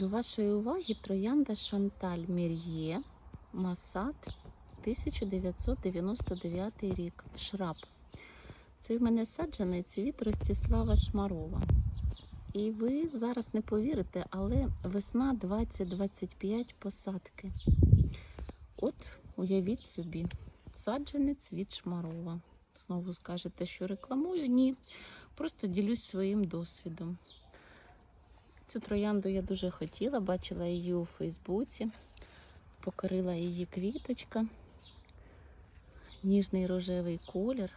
До вашої уваги троянда Шанталь Мір'є Масад 1999 рік. Шраб. Це в мене саджанець від Ростислава Шмарова. І ви зараз не повірите, але весна 2025 посадки. От уявіть собі, саджанець від Шмарова. Знову скажете, що рекламую? Ні. Просто ділюсь своїм досвідом. Цю троянду я дуже хотіла, бачила її у Фейсбуці, покорила її квіточка, ніжний рожевий колір,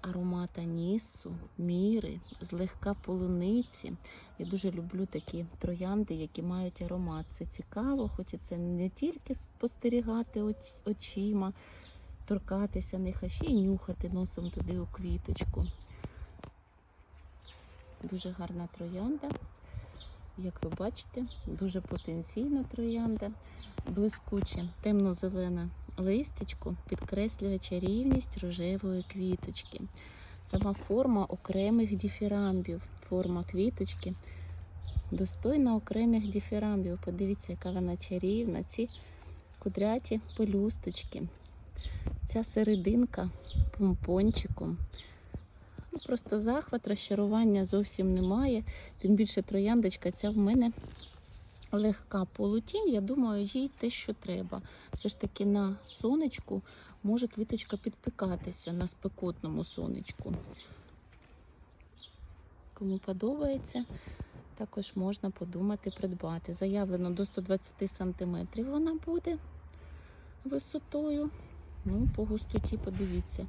аромат анісу, міри, злегка полуниці. Я дуже люблю такі троянди, які мають аромат. Це цікаво, хочеться не тільки спостерігати оч- очима, торкатися них, а ще й нюхати носом туди у квіточку. Дуже гарна троянда. Як ви бачите, дуже потенційна троянда, блискуче темно-зелене листячко підкреслює чарівність рожевої квіточки. Сама форма окремих діфірамбів, форма квіточки достойна окремих діфірамбів. Подивіться, яка вона чарівна. Ці кудряті пелюсточки, ця серединка помпончиком. Ну, просто захват, розчарування зовсім немає. Тим більше трояндочка ця в мене легка полутінь. Я думаю, їй те, що треба. Все ж таки на сонечку може квіточка підпікатися на спекотному сонечку. Кому подобається, також можна подумати придбати. Заявлено до 120 см вона буде висотою. Ну, по густоті подивіться.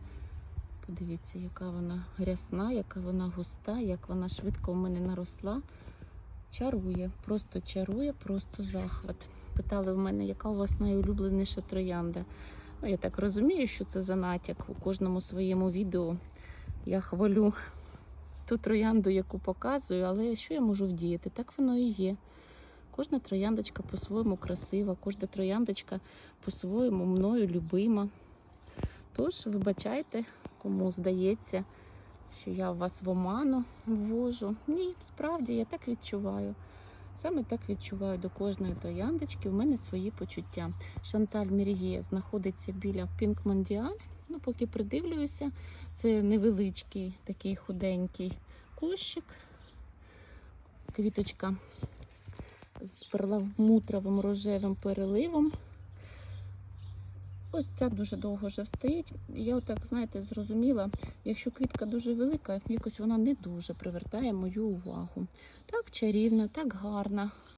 Подивіться, яка вона рясна, яка вона густа, як вона швидко в мене наросла. Чарує, просто чарує, просто захват. Питали в мене, яка у вас найулюбленіша троянда. Ну, я так розумію, що це за натяк. У кожному своєму відео я хвалю ту троянду, яку показую, але що я можу вдіяти? Так воно і є. Кожна трояндочка по-своєму красива, кожна трояндочка по-своєму мною любима. Тож, вибачайте, кому здається, що я вас в оману ввожу. Ні, справді я так відчуваю. Саме так відчуваю до кожної трояндочки. У мене свої почуття. Шанталь Мір'є знаходиться біля Пінк Мондіаль. Ну, поки придивлююся, це невеличкий такий худенький кущик. Квіточка з перламутровим рожевим переливом. Ось ця дуже довго вже стоїть. І Я отак, знаєте, зрозуміла, якщо квітка дуже велика, якось вона не дуже привертає мою увагу. Так чарівна, так гарна.